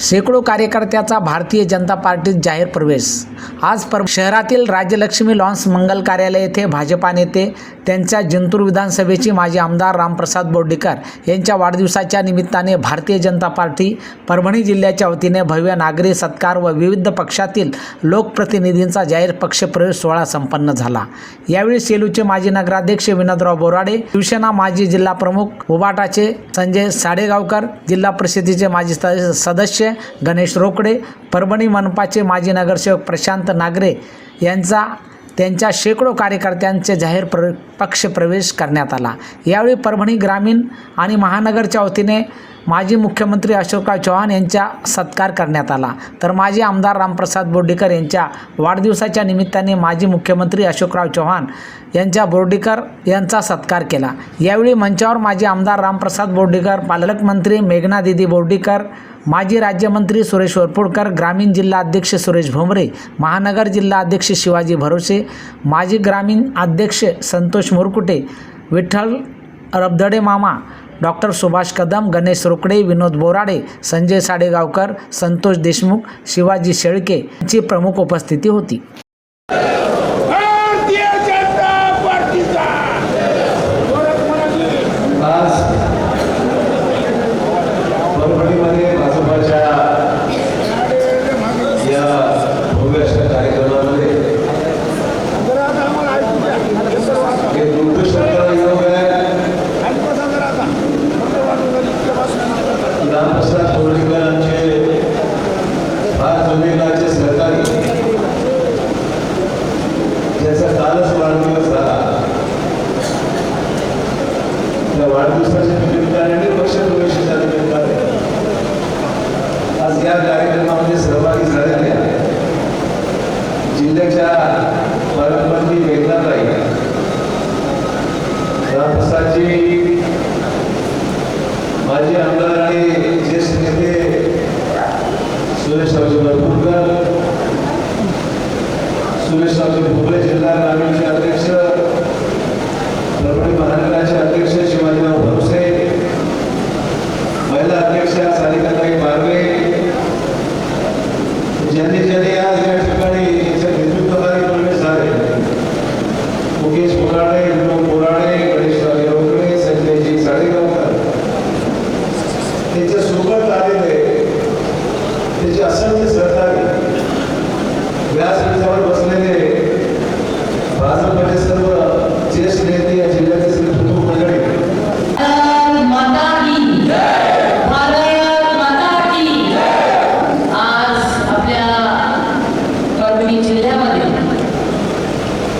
शेकडो कार्यकर्त्याचा भारतीय जनता पार्टीत जाहीर प्रवेश. आज पर शहरातील राज्यलक्ष्मी लॉन्स मंगल कार्यालय येथे भाजपा नेते त्यांच्या जिंतूर विधानसभेची माजी आमदार रामप्रसाद बोर्डीकर यांच्या वाढदिवसाच्या निमित्ताने भारतीय जनता पार्टी परभणी जिल्ह्याच्या वतीने भव्य नागरी सत्कार व विविध पक्षातील लोकप्रतिनिधींचा जाहीर पक्षप्रवेश सोहळा संपन्न झाला. यावेळी सेलूचे माजी नगराध्यक्ष विनोदराव बोराडे शिवसेना माजी जिल्हा प्रमुख उबाटाचे संजय साडेगावकर जिल्हा परिषदेचे माजी सदस्य गणेश रोकडे परभणी मनपाचे माजी नगरसेवक प्रशांत नागरे यांचा त्यांच्या शेकडो कार्यकर्त्यांचे जाहीर प्र पक्षप्रवेश करण्यात आला. यावेळी परभणी ग्रामीण आणि महानगरच्या वतीने माजी मुख्यमंत्री अशोकराव चव्हाण यांचा सत्कार करण्यात आला. तर माजी आमदार रामप्रसाद बोर्डीकर यांच्या वाढदिवसाच्या निमित्ताने माजी मुख्यमंत्री अशोकराव चव्हाण यांच्या बोर्डीकर यांचा सत्कार केला. यावेळी मंचावर माजी आमदार रामप्रसाद बोर्डीकर पालकमंत्री मेघना दिदी बोर्डीकर माजी राज्यमंत्री सुरेश वरपुडकर ग्रामीण जिल्हा अध्यक्ष सुरेश भोमरे महानगर जिल्हा अध्यक्ष शिवाजी भरोसे माजी ग्रामीण अध्यक्ष संतोष मुरकुटे विठ्ठल रबधडे मामा डॉक्टर सुभाष कदम गणेश रोकडे विनोद बोराडे संजय साडेगावकर संतोष देशमुख शिवाजी शेळके यांची प्रमुख उपस्थिती होती.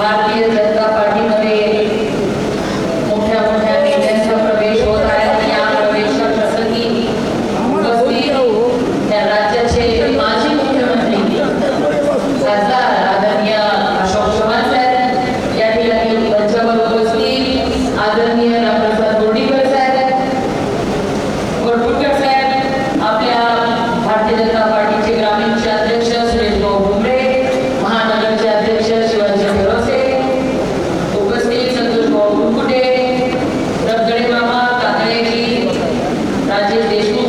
भारतीय Ela diz desde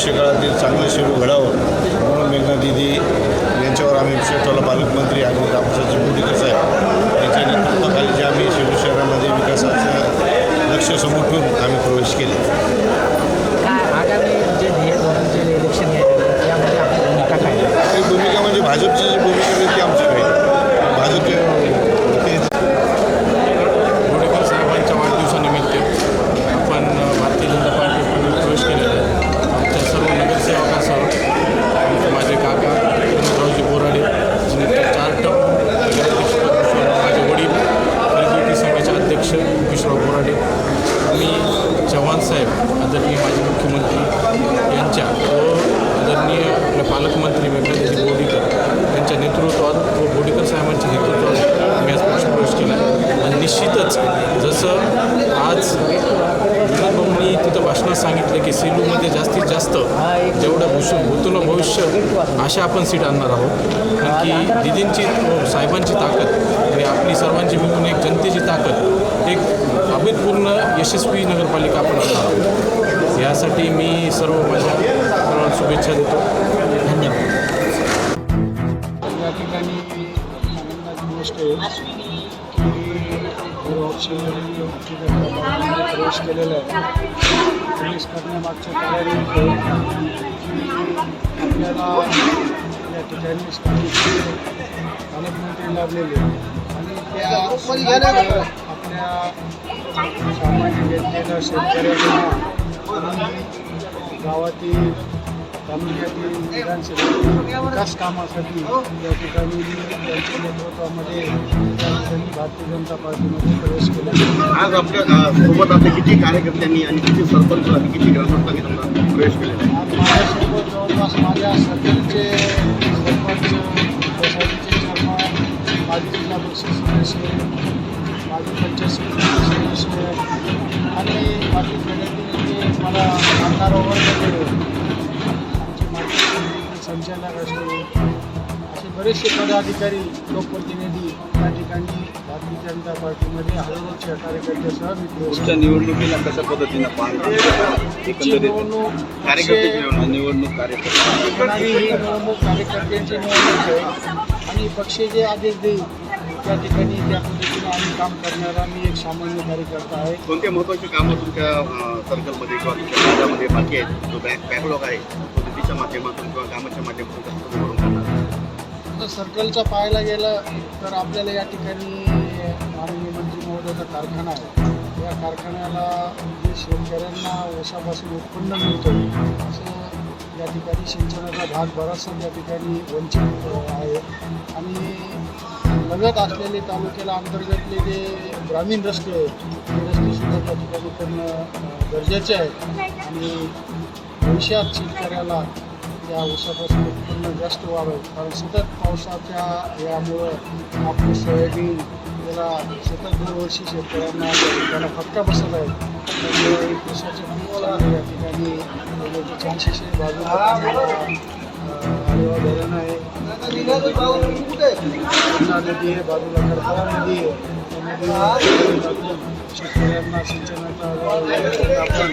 भविष्यकाळातील चांगलं शेरू घडावं म्हणून मेघना दिदी यांच्यावर आम्ही विशेषतः पालकमंत्री आणि ग्रामपंचायतचे मोदीकर साहेब यांच्या नेतृत्वाखाली जे आम्ही शिरू शहरामध्ये विकासाचं लक्ष समोर ठेवून आम्ही प्रवेश केले काय आगामी जे ध्येय धोरण जे इलेक्शन आहे यामध्ये आपली भूमिका काय आहे? ही भूमिका म्हणजे भाजपची जी भूमिका आहे ती आमची काही भाजपचे ते गोडेकर साहेबांच्या वाढदिवसानिमित्त आपण अ, भारतीय जनता पार्टीमध्ये प्रवेश केलेला आहे आमच्या सर्व नगरसेवकासह आमचे माझे काका विनोदरावजी बोराडे आणि ते चार टप नगराध्यक्षपद भूषवून माझे वडील एलबीटी सभेचे अध्यक्ष विश्वराव बोराडे आम्ही चव्हाण साहेब आदरणीय माजी मुख्यमंत्री यांच्या व आदरणीय आपले पालकमंत्री व्यंकटेजी बोडीकर यांच्या नेतृत्वात व बोडीकर साहेबांच्या नेतृत्वात आम्ही आज पक्षप्रवेश केला आहे आणि निश्चितच जसं आज विनोद भाऊंनी तिथं भाषणात सांगितलं की सेलूमध्ये जास्तीत जास्त जेवढं भूषण भूतून भविष्य अशा आपण सीट आणणार आहोत. कारण की दिदींची हो, साहेबांची ताकद आणि आपली सर्वांची मिळून एक जनतेची ताकद एक अभितपूर्ण यशस्वी नगरपालिका आपण आणणार आहोत. यासाठी मी सर्व माझ्या शुभेच्छा देतो. धन्यवाद. या ठिकाणी गोष्ट आहे की प्रवेश केलेला आहे प्रवेश करण्यामागच्या कारण आपल्याला या ठिकाणी स्थानिक पालकमंत्री लाभलेले आणि त्या आपल्या सामान्य जनतेला शेतकऱ्यांना गावातील तालुक्यातील विकास कामासाठी या ठिकाणी त्यांच्या नेतृत्वामध्ये भारतीय जनता पार्टीमध्ये प्रवेश केला. आज आपल्यासोबत आपले किती कार्यकर्त्यांनी आणि किती सरपंच आणि किती ग्रामस्थांनी प्रवेश केलेला आहे माझ्यासोबत जवळपास माझ्या सर्कलचे सरपंच सोसायटीचे चेअरमन माजी जिल्हा परिषद सदस्य माजी पंचायत सदस्य आणि खेड्यातील जे मला माजी संचालक असते असे बरेचसे पदाधिकारी लोकप्रतिनिधी या ठिकाणी भारतीय जनता पार्टीमध्ये हजारोच्या कार्यकर्त्यासह निवडणुकीला कशा पद्धतीनं निवडणूक निवडणूक कार्यकर्ते. ही निवडणूक कार्यकर्त्यांची निवडणूक आहे. आणि पक्ष जे आदेश देईल त्या ठिकाणी त्या पद्धतीने आम्ही काम करणारा. मी एक सामान्य कार्यकर्ता आहे. कोणते महत्त्वाचे कामं तुमच्या सर्कलमध्ये किंवा तुमच्या भागामध्ये बाकी आहेत? जो बॅक बॅकलॉग आहे. तो माध्यमातून किंवा कामाच्या माध्यमातून सर्कलचा पाहायला गेलं तर आपल्याला या ठिकाणी माननीय मंत्री महोदयाचा कारखाना आहे. या कारखान्याला जे शेतकऱ्यांना वशापासून उत्पन्न मिळतं असं या ठिकाणी सिंचनाचा भाग बराचसा त्या ठिकाणी वंचित आहे. आणि लगत असलेले तालुक्याला अंतर्गतले जे ग्रामीण रस्ते आहेत ते रस्तेसुद्धा त्या ठिकाणी करणं गरजेचे आहे आणि भविष्यात शेतकऱ्याला या ऊसापासून उत्पन्न जास्त व्हावं कारण सतत पावसाच्या यामुळं आपलं सोयाबीन याला सतत दरवर्षी शेतकऱ्यांना त्याला फटका बसत आहे. त्यामुळे एक ऊसाचे खूप या ठिकाणी चारशे बाजूला आरेवा धरण आहे. कृष्णा नदी आहे बाजूला करताळा नदी आहे. शेतकऱ्यांना सिंचनाचा आपण